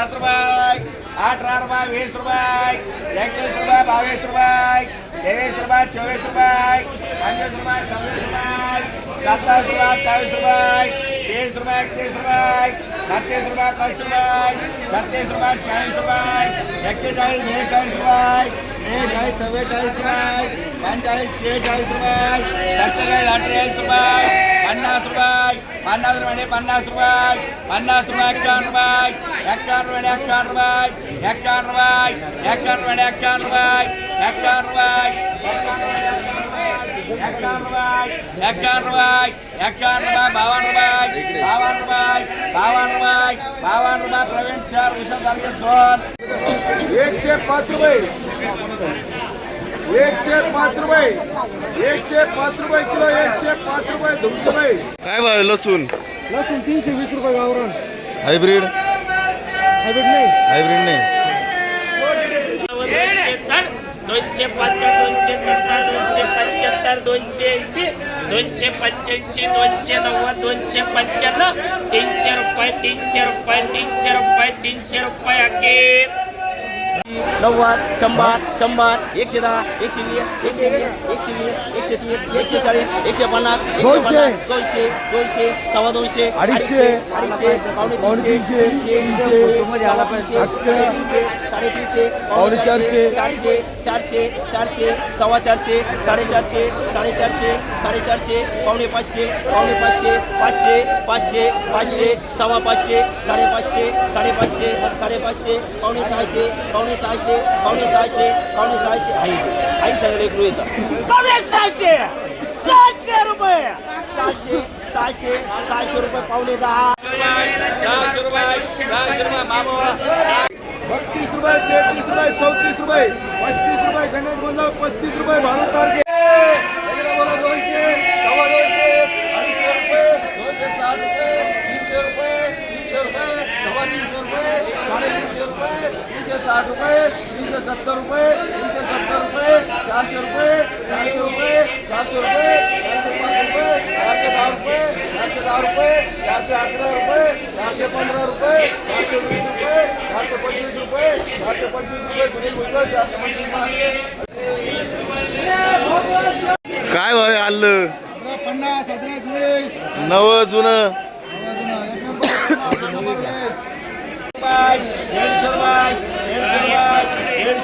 सात रुपये अठरा रुपये वीस रुपये एकवीस रुपये बावीस रुपये तेवीस रुपये चोवीस रुपये पंचवीस रुपये सव्वीस रुपये सत्तावीस रुपये अठ्ठावीस रुपये तीस रुपये एकतीस रुपये छत्तीस रुपये पस्तीस रुपये छत्तीस रुपये चाळीस रुपये एक्केचाळीस बेचाळीस रुपये बेचाळीस चव्वेचाळीस रुपये पंचेचाळीस शेहेचाळीस रुपये सत्तेचाळीस अठ्ठेचाळीस रुपये पन्नास रुपये पन्नास रुपये पन्नास रुपये पन्नास रुपये एक्कावन्न रुपये एक्कावन्न रुपये एक्कावन्न रुपये एक्कावन्न रुपये एक्कावन्न रुपये एक्कावन्न रुपये एक्कावन्न रुपये एक्कावन्न रुपये एक्कावन्न रुपये एक्कावन्न रुपये बावन्न रुपये बावन्न रुपये बावन्न रुपये बावन्न रुपये प्रवीण चार विषय तारखे दोन एकशे पाच रुपये एकशे पाच रुपये. एकशे पाच रुपये किलो एकशे पाच रुपये दोनशे रुपये काय भाव आहे लसूण? लसूण तीनशे वीस रुपये गावरान. हायब्रिड? हायब्रिड नाही. हायब्रिड नाही. दोनशे पासष्ट दोनशे सत्तर दोनशे पंच्याहत्तर दोनशे ऐंशी दोनशे पंच्याऐंशी दोनशे नव्वद दोनशे पंच्याण्णव तीनशे रुपये तीनशे रुपये तीनशे रुपये तीनशे रुपये अखेर नव्वद शंभर शंभर एकशे दहा एकशे वीस एकशे वीस एकशे वीस एकशे तीस एकशे चाळीस एकशे पन्नास एकशे. पन्नास दोनशे दोनशे सव्वा दोनशे अडीचशे. अडीचशे पावणे तीनशे तीनशे. तीनशे साडेतीनशे पावणे चारशे. चारशे चारशे चारशे सव्वा चारशे साडेचारशे साडेचारशे साडेचारशे पावणे पाचशे पावणे पाचशे पाचशे पाचशे पाचशे सव्वा पाचशे साडेपाचशे साडेपाचशे साडेपाचशे पावणे सहाशे पावणे सहाशे पावणे सहाशे पावणे सहाशे. आई आई सगळे गृहित पावणे सहाशे! सहाशे रुपये! सहाशे सहाशे सहाशे रुपये पावणे दहा. सहाशे रुपये सहाशे रुपये मामा बत्तीस रुपये तेहतीस रुपये चौतीस रुपये. पस्तीस रुपये गणेश गोंधळ पस्तीस रुपये भानू तारखे. दोनशे सव्वा दोनशे अडीचशे रुपये दोनशे साठ रुपये तीनशे रुपये तीनशे रुपये सव्वा तीनशे रुपये साडेतीनशे रुपये तीनशे साठ रुपये. तीनशे सत्तर रुपये तीनशे सत्तर रुपये चारशे रुपये चारशे रुपये चारशे रुपये चारशे पाच रुपये चारशे दहा रुपये चारशे दहा रुपये चारशे अकरा रुपये चारशे पंधरा रुपये चारशे वीस रुपये चारशे पंचवीस रुपये चारशे पंचवीस रुपये सुनील भुजबळ चारशे पंचवीस काय भाव आलं पन्नास अद्रक वीस नवं जुनं रुपये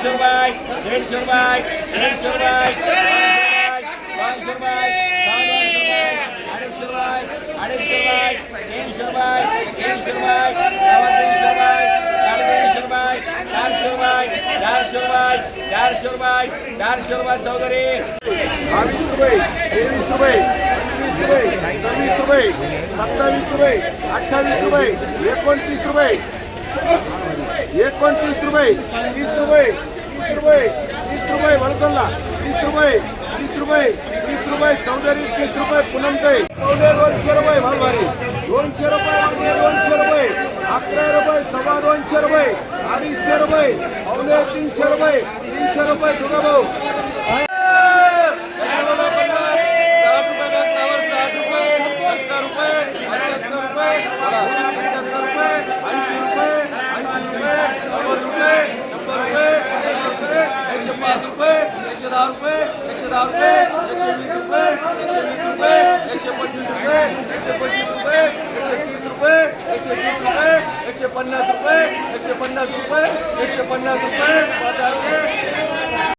दीडशे रुपये दीडशे रुपये दीडशे रुपये दीडशे रुपये दोनशे रुपये अडीचशे रुपये अडीचशे रुपये तीनशे रुपये तीनशे रुपये सव्वा तीनशे रुपये साडेतीनशे रुपये चारशे रुपये चारशे रुपये चारशे रुपये चारशे रुपये चौधरी बावीस रुपये तेवीस रुपये पंचवीस रुपये सव्वीस रुपये सत्तावीस रुपये अठ्ठावीस रुपये एकोणतीस रुपये एकोणतीस रुपये तीस रुपये तीस रुपये तीस रुपये वडकोला तीस रुपये तीस रुपये तीस रुपये चौधरी तीस रुपये पुनमताई चौदे दोनशे रुपये भालभारी दोनशे रुपये पावणे दोनशे रुपये. अकरा रुपये सव्वा दोनशे रुपये. अडीचशे रुपये. पावणे तीनशे रुपये तीनशे रुपये तुका भाऊ एकशे पाच रुपये एकशे दहा रुपये एकशे दहा रुपये एकशे वीस रुपये एकशे वीस रुपये एकशे पंचवीस रुपये एकशे पंचवीस रुपये एकशे तीस रुपये एकशे तीस रुपये एकशे पन्नास रुपये एकशे पन्नास रुपये एकशे पन्नास रुपये पाच हजार रुपये